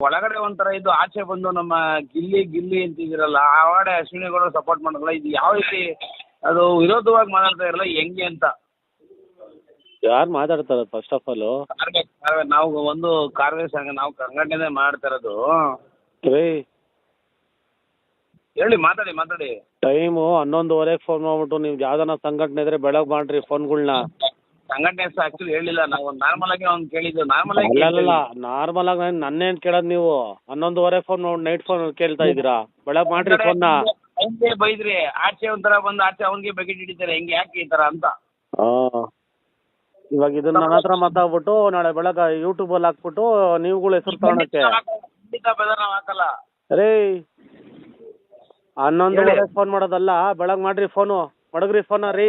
ಒಳಗಡೆ ಒಂಥರ ಇದು ಆಚೆ ಬಂದು ನಮ್ಮ ಗಿಲ್ಲಿ ಗಿಲ್ಲಿ ಅಂತಿದ್ದೀರಲ್ಲ ಆ ವಾಡೆ ಅಶ್ವಿನಿಗಳು ಸಪೋರ್ಟ್ ಮಾಡೋದಲ್ಲ ಇದು ಯಾವ ರೀತಿ ಅದು ವಿರೋಧವಾಗಿ ಮಾತಾಡ್ತಾ ಇರಲ್ಲ ಹೆಂಗೆ ಅಂತ? ಯಾರು ಮಾತಾಡ್ತಾರೆ ಫಸ್ಟ್ ಆಫ್ ಆಲ್ ನಾವು ಒಂದು ಕಾರ್ವೆ ಸಂಘ ನಾವು ಸಂಘಟನೆ ಮಾಡ್ತಾ ಇರೋದು. ರೀ. ಹೇಳಿ ಮಾತಾಡಿ ಮಾತಾಡಿ. ಟೈಮು ಹನ್ನೊಂದುವರೆಗೆ ಫೋನ್ ಮಾಡ್ಬಿಟ್ಟು ನೀವು ಯಾವ್ದಾನ ಸಂಘಟನೆ ಇದ್ರೆ ಬೆಳಗ್ಗೆ ಮಾಡ್ರಿ ಫೋನ್ಗಳ್ನ ಸಂಘಟನೆ ಹೆಸರು ಆಕ್ಚುಲಿ ಹೇಳಿಲ್ಲ. ನಾವು ನಾರ್ಮಲ್ ಆಗಿ ಅವ್ನು ಕೇಳಿದ್ದು ನಾರ್ಮಲ್ ಆಗಿ ಅಲ್ಲಲ್ಲ ನಾರ್ಮಲ್ ಆಗಿ ನನ್ನೇನ್ ಕೇಳೋದು ನೀವು. ಹನ್ನೊಂದುವರೆ ಫೋನ್ ನೈಟ್ ಫೋನ್ ಕೇಳ್ತಾ ಇದ್ದೀರಾ? ಬೆಳಗ್ಗೆ ಮಾಡ್ರಿ ಫೋನ್ ಅವ್ನಿಗೆ ಬೈದ್ರಿ. ಆಚೆ ಒಂಥರ ಬಂದು ಆಚೆ ಅವನಿಗೆ ಬಕೆಟ್ ಹಿಡಿತಾರೆ. ಹೆಂಗೆ ಯಾಕೆ ಈ ತರ ಅಂತ. ಇವಾಗ ಇದನ್ನ ನನ್ನ ಹತ್ರ ಮಾತಾಡ್ಬಿಟ್ಟು ನಾಳೆ ಬೆಳಗ್ಗೆ ಯೂಟ್ಯೂಬಲ್ಲಿ ಹಾಕ್ಬಿಟ್ಟು ನೀವುಗಳು ಹೆಸರು ತಗೊಳಕ್ಕೆ. ಖಂಡಿತ ಬೆದರ್ ನಾವು ಹಾಕಲ್ಲ. ರೀ ಹನ್ನೊಂದುವರೆ ಫೋನ್ ಮಾಡೋದಲ್ಲ. ಬೆಳಗ್ಗೆ ಮಾಡ್ರಿ ಫೋನು ಮಡಗ್ರಿ ಫೋನ ರೀ.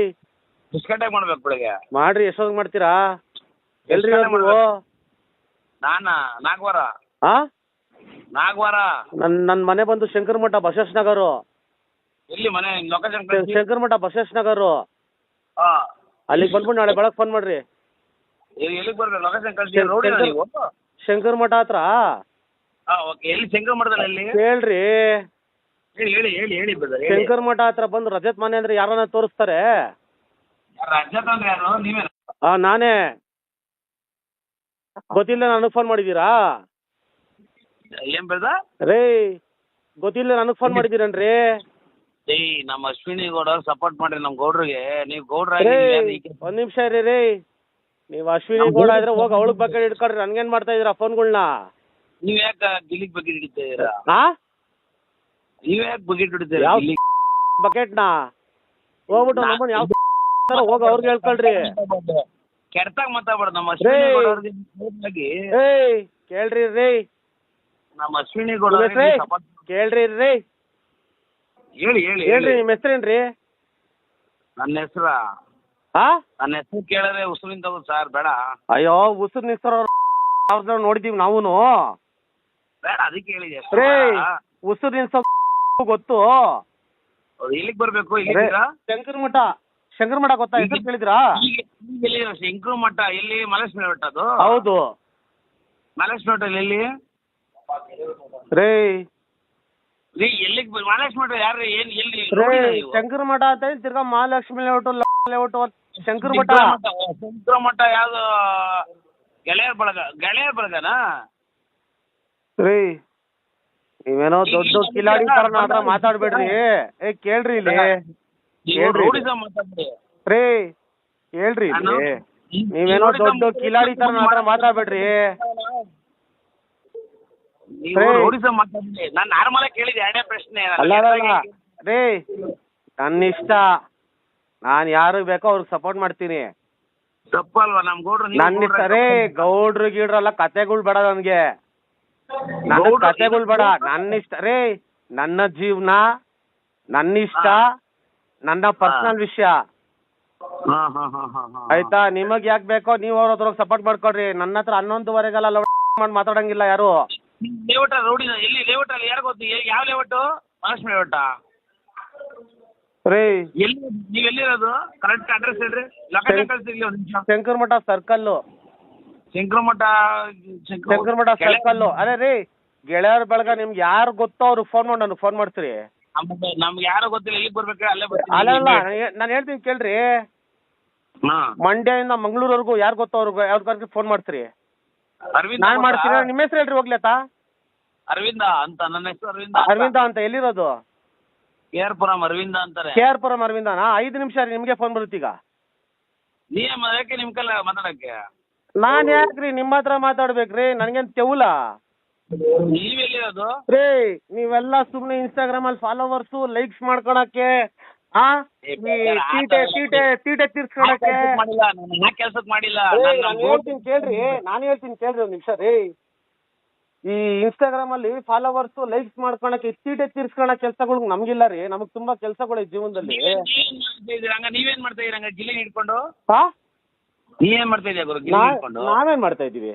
ಗಂಟೆಗೆ ಮಾಡ್ಬೇಕು ಬೆಳಿಗ್ಗೆ? ಮಾಡ್ರಿ ಎಷ್ಟೊತ್ತಿಗೆ ಮಾಡ್ತೀರಾ? ಎಲ್ರಿ ನೀವು ನಾನಾ? ನಾಗ್ವಾರ ನನ್ನ ಮನೆ ಬಂದು ಶಂಕರ ಮಠ ಬಸವೇಶ್ ನಗರು ಎಲ್ಲಿ ಮನೆ? ಲೊಕೇಶನ್ ಕಳಿಸಿ. ಶಂಕರ ಮಠ ಬಸವೇಶ್ ನಗರು ಅಲ್ಲಿಗೆ ಬಂದ್ಬಿಟ್ಟು ನಾಳೆ ಬೆಳಗ್ಗೆ ಫೋನ್ ಮಾಡ್ರಿ. ಎಲ್ಲಿಗೆ ಬರ್ಬೇಕು? ಲೊಕೇಶನ್ ಕಳಿಸಿ. ಶಂಕರ್- ರೋಡಿನ ನೀವು? ಶಂಕರ ಮಠ ಹತ್ರ. ಹೇಳ್ರಿ ಓಕೆ ಎಲ್ಲಿ ಶಂಕರ ಮಠದಲ್ಲಿ ಎಲ್ಲಿ ಕೇಳ್ರಿ. ಹೇಳಿ ಹೇಳಿ ಹೇಳಿ ಹೇಳಿ ಬ್ರದರ್ ಹೇಳಿ. ಶಂಕರ ಮಠ ಹತ್ರ ಬಂದು ರಜತ್ ಮನೆ ಅಂದ್ರೆ ಯಾರನ್ನ ತೋರಿಸ್ತಾರೆ? ರಜತ್ ಅಂದ್ರೆ ಯಾರು? ನೀವೇ ಆ ನಾನೇ. ಗೊತ್ತಿಲ್ಲ ನನಗೆ ಫೋನ್ ಮಾಡಿದೀರಾ ಏನ್ ಬೇಡ ರೇ ಗೊತ್ತಿಲ್ಲ ನನಗೆ ಫೋನ್ ಮಾಡಿದ್ದೀರನ್ರಿ? ಏಯ್ ನಮ್ಮ ಅಶ್ವಿನಿ ಗೌಡ ಸಪೋರ್ಟ್ ಮಾಡ್ರಿ ನಮ್ಮ ಗೌಡ್ರಿಗೆ. ನೀವ್ ಗೌಡ್ರ ಒಂದ್ ನಿಮಿಷ ಇರಿ ರೀ ನೀವ್ ಅಶ್ವಿನಿ ಗೌಡ ಆದ್ರೆ ಹೋಗಿ ಅವಳಗ್ ಬಗ್ಗೆ ಹಿಡ್ಕೊಳ್ರಿ ನನ್ಗೇನ್ ಮಾಡ್ತಾ ಇದೀರಾ ಫೋನ್ಗಳ್ನ ನೀವ್ ಯಾಕೆ ಬಗ್ಗೆ ಬಕೆಟ್ ಹಿಡಿತೀರಾ ಹಾ ನೀವ್ ಯಾಕೆ ಬಕೆಟ್ ಹಿಡಿತೀರಾ ಯಾವ ಬಕೆಟ್ನ? ಹೋಗ್ಬಿಟ್ಟು ನಮ್ಮನ್ನ ಯಾವ ಹೋಗಿ ಅವ್ರಿಗೆ ಹೇಳ್ಕೊಳ್ರಿ. ಕೆಡ್ತಾಗ ಮಾತಾಡ್ಬಾರ್ದು ನಮ್ಮ ಅಶ್ವಿನಿ ರೇ. ಗೌಡ ಅವ್ರಿಗೆ ನೇರವಾಗಿ ಏಯ್ ಕೇಳ್ರಿ ರೀ. ನಮ್ಮ ಅಶ್ವಿನಿ ಗೌಡ ಅವ್ರಿಗೆ ಹೆಸ್ರೇ? support- ಕೇಳ್ರಿ ರೀ. ಹೇಳಿ ಹೇಳಿ ಹೇಳ್ರಿ ಹೇಳಿ ನಿಮ್ಮ ಹೆಸ್ರೇನ್ರಿ ನನ್ನ ಹೆಸ್ರ? ಹಾ ನನ್ನ ಹೆಸರು ಕೇಳದೆ ಉಸುರಿನ ತಗೋ ಸರ್ ಬೇಡ. ಅಯ್ಯೋ ಉಸಿರು ನಿಸ್ತಾರ ಅವ್ರನ್ನ ನೋಡಿದೀವಿ ನಾವೂನು. ಬೇಡ ಅದಕ್ಕೆ ಹೇಳಿದೆ. ರೇ ಉಸಿರು ನಿಲ್ಸೋ ಗೊತ್ತು. ಇಲ್ಲಿಗೆ ಬರ್ಬೇಕು ಇಲ್ಲಿದ್ದೀರಾ ಶಂಕರ ಮಠ. ಶಂಕರ ಮಠ ಗೊತ್ತಾ? ಹೆಸರು ಕೇಳಿದ್ರಾ ಎಲ್ಲಿ ಶಂಕರ ಮಠ ಎಲ್ಲಿ ಮಲೇಶ್ವರ ಮಠ ಅದು. ಹೌದು. ಮಲೇಶ್ವರ ಬೆಟ್ಟಲ್ಲಿ ಎಲ್ಲಿ? ರೇ ರೀ ಎಲ್ಲಿಗೆ ಮಠ ಯಾರು ಏನ್ ಎಲ್ಲಿ ನೀವು? ಶಂಕರ ಮಠ ಅಂತ ಹೇಳಿ ತಿರ್ಗಾ ಮಹಾಲಕ್ಷ್ಮಿ ಲೇಔಟ್ ಲೇಔಟ್ ಶಂಕರ ಮಠ. ಶಂಕರ ಮಠ ಮಠ ಯಾವ್ದು? ಗೆಳೆಯರ್ ಬಳಗ ಗೆಳೆಯರ್ ಬಳಗನಾ? ರೀ ನೀವೇನೋ ದೊಡ್ಡ ಕಿಲಾಡಿ ತರ ಮಾತಾಡ್ಬೇಡ್ರಿ. ಏ ಕೇಳ್ರಿ ಇಲ್ಲಿ. ಮಾತಾಡ್ರಿ. ರೇ ಹೇಳ್ರಿ ನಾನು- ಇಲ್ಲಿ. ಈ- ನೀವೇನೋ ಈ ದೊಡ್ಡ ಕಿಲಾಡಿ ತರ ಹತ್ರ ಮಾತಾಡ್ಬೇಡ್ರಿ. ನೀವು ರೇ. ರೋಡಿಸಮ್ ಮಾತಾಡ್ರಿ. ನಾನು ನಾರ್ಮಲ್ ಆಗಿ ಕೇಳಿದೆ ಎರಡೇ ಪ್ರಶ್ನೆ. ನಾನು ಅಲ್ಲ ಅಲ್ಲ ಲೆಕ್ಕದಾಗೆ ರೇ ನನ್ನ ಇಷ್ಟ ನಾನು ಯಾರಿಗೆ ಬೇಕೋ ಅವ್ರಿಗೆ ಸಪೋರ್ಟ್ ಮಾಡ್ತೀನಿ. ತಪ್ಪಲ್ವಾ? ನಮ್ ಗೌಡ್ರು ನೀವು ನನ್ನ ಇಷ್ಟ ಗೌಡ್ರು ರೇ ಗೌಡ್ರು ಗೀಡ್ರಲ್ಲ ಕತೆಗಳು ಬೇಡ ನನಗೆ. ನನ್ನ ಗೌಡ್ರು- ಕತೆಗಳು ಬೇಡ. ನನ್ನ ಇಷ್ಟ ರೇ ನನ್ನ ಜೀವನ ನನ್ನ ಇಷ್ಟ ನನ್ನ ಪರ್ಸನಲ್ ವಿಷಯ. ಹಾ ಹಾ ಹಾ ಹಾ ಹಾ ಆಯ್ತಾ? ನಿಮಗ್ ಯಾಕೆ ಬೇಕೋ ನೀವು ಅವ್ರ ಹತ್ರ ಸಪೋರ್ಟ್ ಮಾಡ್ಕೊಡ್ರಿ ನನ್ನ ಹತ್ರ ಹನ್ನೊಂದುವರೆಗೆಲ್ಲ ಮಾಡಿ ಮಾತಾಡಂಗಿಲ್ಲ ಯಾರು? ಶಂಕರಮಠ ರೋಡಿನ ಎಲ್ಲಿ ಲೇಔಟ್ ಅಲ್ಲಿ? ಯಾರು ಗೊತ್ತು? ಎಲ್ಲಿ- ಯಾವ ಲೇಔಟು ಮಹಾಲಕ್ಷ್ಮಿ ಲೇಔಟ ರೇ. ಎಲ್ಲಿ? ನೀವು ಎಲ್ಲಿರೋದು? ಕರೆಕ್ಟ್ ಅಡ್ರೆಸ್ ಹೇಳ್ರಿ. ಲೊಕೇಶನ್ ಒಂದು ನಿಮಿಷ. ಶಂಕರ ಮಠ ಸರ್ಕಲ್ಲು ಶಂಕರ ಮಠ ಶಂಕರ ಮಠ ಸರ್ಕಲ್ಲು ಅದೇ ರೀ. ಗೆಳೆಯರ ಬಳಗ ನಿಮ್ಗೆ ಯಾರು ಗೊತ್ತೋ ಅವ್ರಿಗೆ ಫೋನ್ ಮಾಡಿ ನನಗೆ ಫೋನ್ ಮಾಡ್ತೀರಿ ನಮ್ಗೆ ನಮ್ಗೆ ಯಾರು ಗೊತ್ತಿಲ್ಲ ಎಲ್ಲಿಗೆ ಬರ್ಬೇಕು ಅಲ್ಲೇ ಅಲ್ಲ ಅಲ್ಲ ನಾನು ಹೇಳ್ತೀನಿ ಕೇಳ್ರಿ. ಹಾ. ಮಂಡ್ಯದಿಂದ ಮಂಗಳೂರವರೆಗೂ ಯಾರು ಗೊತ್ತೋ ಅವ್ರಿಗೆ ಯಾವ್ದು ಫೋನ್ ಮಾಡ್ತೀರಿ. ಅರವಿಂದ ನಾನು ಮಾಡ್ತೀನಿ ನಿಮ್ಮ ಹೆಸರು ಹೇಳ್ರಿ ಹೋಗ್ಲಿ ಆತ ಅರವಿಂದ ಅಂತ ನನ್ನ ಹೆಸರು ಅರವಿಂದ ಅರವಿಂದ ಅಂತ ಎಲ್ಲಿರೋದು? ಕೆ ಆರ್ ಪುರಂ ಅರವಿಂದ ಅಂತಾರೆ. ಕೆ ಆರ್ ಪುರಂ ಅರವಿಂದನಾ? ಐದು ನಿಮಿಷ ರೀ ನಿಮ್ಗೆ ಫೋನ್ ಬರುತ್ತೆ ಈಗ. ಮ- ಯಾಕೆ ನಿಮ್ ಕಲ್ಲ ಮಾತಾಡಕ್ಕೆ? ನಾನು ಯಾಕ್ರಿ ನಿಮ್ಮ ಹತ್ರ ಮಾತಾಡ್ಬೇಕ್ರಿ? ನನಗೇನು ತೆವುಲ? ರೇ ನೀವೆಲ್ಲ ಸುಮ್ನೆ ಇನ್ಸ್ಟಾಗ್ರಾಮ್ ಅಲ್ಲಿ ಫಾಲೋವರ್ಸ್ ಲೈಕ್ಸ್ ಮಾಡ್ಕೊಳಕ್ಕೆ ಆ? ಏ, ಈ ತೀಟೆ ತೀಟೆ ತೀಟೆ ತೀರ್ಸ್ಕೊಳಕ್ಕೆ. ಮಾಡಿಲ್ಲ ನಾನು ಆ ಕೆಲ್ಸಕ್ ಮಾಡಿಲ್ಲ. ಏ, ನಾನ್ ನಾನು ನಮ್ ಹೇಳ್ತೀನಿ ಕೇಳ್ರಿ. ನಾನು ಹೇಳ್ತೀನಿ ಕೇಳ್ರಿ ಒಂದು ನಿಮಿಷ ರೀ. ಈ ಇನ್ಸ್ಟಾಗ್ರಾಮ್ ಅಲ್ಲಿ ಫಾಲೋವರ್ಸ್ ಲೈಕ್ಸ್ ಮಾಡ್ಕೊಳಕ್ಕೆ ತೀಟೆ ತೀರ್ಸ್ಕೊಳಕ್ ಕೆಲ್ಸಗಳು ನಮ್ಗಿಲ್ಲ ರೀ. ನಮಗ್ ತುಂಬಾ ಕೆಲ್ಸಗಳು ಜೀವನದಲ್ಲಿ. ನೀವೇನ್ ಮಾಡ್ತಾ ಇದೀರ ಹಂಗ ನೀವೇನ್ ಮಾಡ್ತಾ ಇದೀರ ಹಂಗ ಗಿಲ್ಲಿ ಹಿಡ್ಕೊಂಡು? ಹಾ ನೀವೇನ್ ಮಾಡ್ತಾ ಇದೀಯ ಗುರು ಗಿಲ್ಲಿ ನಾ- ಹಿಡ್ಕೊಂಡು? ನಾವೇನ್ ಮಾಡ್ತಾ ಇದೀವಿ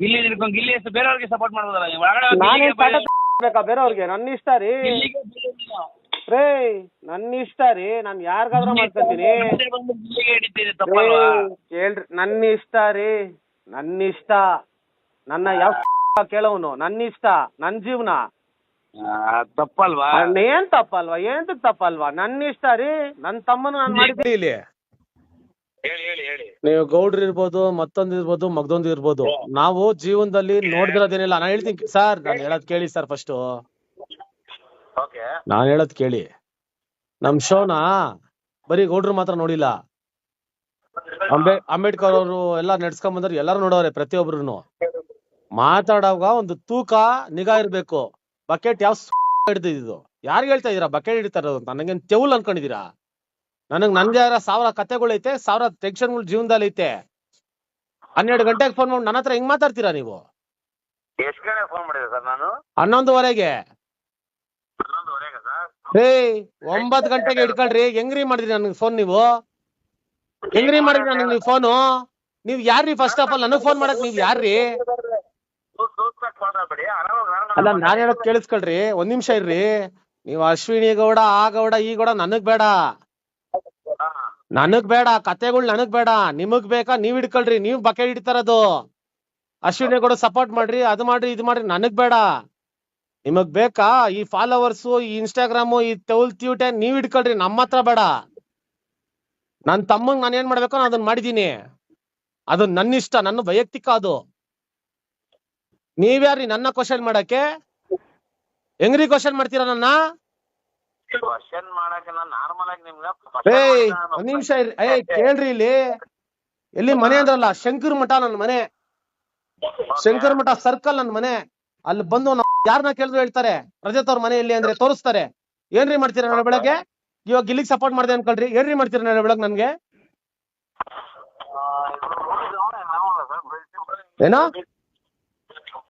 ಗಿಲ್ಲಿ ಹಿಡ್ಕೊಂಡು ಗಿಲ್ಲಿ ಹೆಸರು ಬೇರೆಯವ್ರಿಗೆ ಸಪೋರ್ಟ್ ಮಾಡ್ಬೋದಲ್ಲ ನೀವು? ಒಳಗಡೆ ಹೋಗಿ ನಾನೇ ಗಿಲ್ಲಿಗೆ ಬೈ- ಬೇಕಾ ಬೇರೆಯವ್ರಿಗೆ? ನನ್ನ ಇಷ್ಟ ರೀ. ಗಿಲ್ಲಿಗೆ ಬೈ- ನೀನು. ರೇ ನನ್ನ ಇಷ್ಟ ರೀ. ನಾನು ಯಾರಿಗಾದ್ರೂ ಮಾಡ್ಕೊತೀನಿ. ಮುಂದೆ ಬಂದು ಗಿಲ್ಲಿಗೆ ಹಿಡಿತೀರಿ ತಪ್ಪಲ್ವಾ? ಕೇಳ್ರಿ. ನನ್ನ ಇಷ್ಟ ರೀ. ನನ್ನ ಇಷ್ಟ. ನನ್ನ ಯಾವ ಕೇಳೋನು ನನ್ನ ಇಷ್ಟ. ನನ್ನ ಜೀವನ. ಆ, ತಪ್ಪಲ್ವಾ? ಏನ್ ತಪ್ಪಲ್ವಾ? ಏನ್ ತಪ್ಪಲ್ವಾ? ನನ್ನ ಇಷ್ಟ ರೀ. ನನ್ನ ತಮ್ಮನ ನಾನು ಮಾಡಿದ್ದೆ. ಇಲ್ಲಿ. ಹೇಳಿ ಹೇಳಿ ಹೇಳಿ. ನೀವು ಗೌಡ್ರು ಇರ್ಬೋದು ಮತ್ತೊಂದು ಇರ್ಬೋದು ಮಗದೊಂದು ಇರ್ಬೋದು. ನಾವು ಜೀವನದಲ್ಲಿ ನೋಡ್ದಿರೋದೇನಿಲ್ಲ ನಾನು ಹೇಳ್ತೀನಿ ಸರ್ ನಾನು ಹೇಳೋದ್ ಕೇಳಿ ಸರ್ ಫಸ್ಟ್. ಓಕೆ. ನಾನು ಹೇಳೋದ್ ಕೇಳಿ. ನಮ್ ಶೋನ ಬರೀ ಗೌಡ್ರು ಮಾತ್ರ ನೋಡಿಲ್ಲ. ಅಂಬೇ ಅಂಬೇಡ್ಕರ್ ಅವರು ಎಲ್ಲ ನಡ್ಸ್ಕೊಂಡ್ ಬಂದ್ರೆ ಎಲ್ಲಾರು ನೋಡೋರೆ ಪ್ರತಿಯೊಬ್ರು ಮಾತಾಡೋವಾಗ ಒಂದು ತೂಕ ನಿಗಾ ಇರ್ಬೇಕು. ಬಕೆಟ್ ಯಾವ ಹಿಡ್ದಿದ್ದು? ಯಾರು ಹೇಳ್ತಾ ಇದೀರಾ? ಬಕೆಟ್ ಹಿಡಿತಾ ಇರೋದು ನನಗೇನ್ ತೆವಲ್ ಅನ್ಕೊಂಡಿದೀರಾ? ನನಗ್ ನನ್ಗೆ ಯಾರ ಸಾವಿರ ಕತೆಗಳೈತೆ ಸಾವಿರ ಟೆನ್ಷನ್ಗಳು ಜೀವನದಲ್ಲಿ ಐತೆ. ಹನ್ನೆರಡು ಗಂಟೆಗೆ ಫೋನ್ ಮಾಡಿ ನನ್ನ ಹತ್ರ ಹೆಂಗ್ ಮಾತಾಡ್ತೀರಾ ನೀವು? ಎಷ್ಟು ಗಂಟೆ ಫೋನ್ ಮಾಡಿದೆ ಸರ್ ನಾನು? ಹನ್ನೊಂದುವರೆಗೆ. ಹನ್ನೊಂದುವರೆಗೆ ಸರ್? ಹೇ ಒಂಬತ್ ಗಂಟೆಗೆ ಇಟ್ಕೊಳ್ರಿ ಹೆಂಗ್ರಿ ಮಾಡಿದ್ರಿ ನನಗೆ ಫೋನ್ ನೀವು? ಹೆಂಗ್ರಿ ಮಾಡಿದ್ರಿ ನನಗೆ ನೀವು ಫೋನು ನೀವ್ ಯಾರ್ರಿ ಫಸ್ಟ್ ಆಫ್ ಆಲ್ ನನಗ್ ಫೋನ್ ಮಾಡಕ್ ನೀವ್ ಯಾರ್ರಿ? ಅಲ್ಲ ನಾನ್ ಹೇಳೋದ್ ಕೇಳಿಸ್ಕೊಳ್ರಿ ಒಂದ್ ನಿಮಿಷ ಇರ್ರಿ. ನೀವು ಅಶ್ವಿನಿ ಗೌಡ ಆ ಗೌಡ ಈ ಗೌಡ ನನಗ್ ಬೇಡ. ನನಗ್ ಬೇಡ, ಕತೆಗಳು ನನಗ್ ಬೇಡ. ನಿಮಗ್ ಬೇಕಾ? ನೀವ್ ಹಿಡ್ಕೊಳ್ರಿ. ನೀವ್ ಬಕೆ ಹಿಡಿತಾರದು. ಅಶ್ವಿನಿ ಕೂಡ ಸಪೋರ್ಟ್ ಮಾಡ್ರಿ, ಅದು ಮಾಡ್ರಿ, ಇದು ಮಾಡ್ರಿ. ನನಗ್ ಬೇಡ. ನಿಮಗ್ ಬೇಕಾ? ಈ ಫಾಲೋವರ್ಸ್ ಈ ಇನ್ಸ್ಟಾಗ್ರಾಮ್ ಈ ತೌಲ್ ತ್ಯೂಟೆ ನೀವ್ ಹಿಡ್ಕೊಳ್ರಿ. ನಮ್ಮ ಹತ್ರ ಬೇಡ. ನನ್ ತಮ್ಮಂಗ್ ನಾನು ಏನ್ ಮಾಡ್ಬೇಕು? ನಾನು ಅದನ್ನ ಮಾಡಿದೀನಿ. ಅದು ನನ್ನ ಇಷ್ಟ, ನನ್ನ ವೈಯಕ್ತಿಕ ಅದು. ನೀವ್ಯಾರ್ರಿ ನನ್ನ ಕ್ವಶನ್ ಮಾಡಕ್ಕೆ? ಹೆಂಗ್ರಿ ಕ್ವಶನ್ ಮಾಡ್ತೀರಾ ನನ್ನ? ಕ್ವಶನ್ ಮಾಡಕ್ಕೆ ನಾನು ನಾರ್ಮಲ್ ಆಗಿ ನಿಮ್ಗೆ ಏಯ್ ಒಂದ್ ನಿಮಿಷ ಇರ್ರಿ. ಏಯ್ ಕೇಳ್ರಿ ಇಲ್ಲಿ. ಎಲ್ಲಿ ಮನೆ ಅಂದ್ರಲ್ಲ ಶಂಕರ್ ಮಠ ನನ್ ಮನೆ. ಶಂಕರ್ ಮಠ ಸರ್ಕಲ್ ನನ್ ಮನೆ. ಅಲ್ಲಿ ಬಂದು ಯಾರನ್ನ ಕೇಳಿದ್ರು ಹೇಳ್ತಾರೆ. ರಜತ್ ಅವ್ರ ಮನೆ ಇಲ್ಲಿ ಅಂದ್ರೆ ತೋರಿಸ್ತಾರೆ. ಏನ್ರಿ ಮಾಡ್ತೀರಾ ನಾಳೆ ಬೆಳಗ್ಗೆ? ಇವಾಗ ಇಲ್ಲಿಗೆ ಸಪೋರ್ಟ್ ಮಾಡಿದೆ ಅನ್ಕೊಳ್ರಿ. ಏನ್ರಿ ಮಾಡ್ತೀರಾ ನಾಳೆ ಬೆಳಗ್ಗೆ ನನ್ಗೆ? ಏನೋ?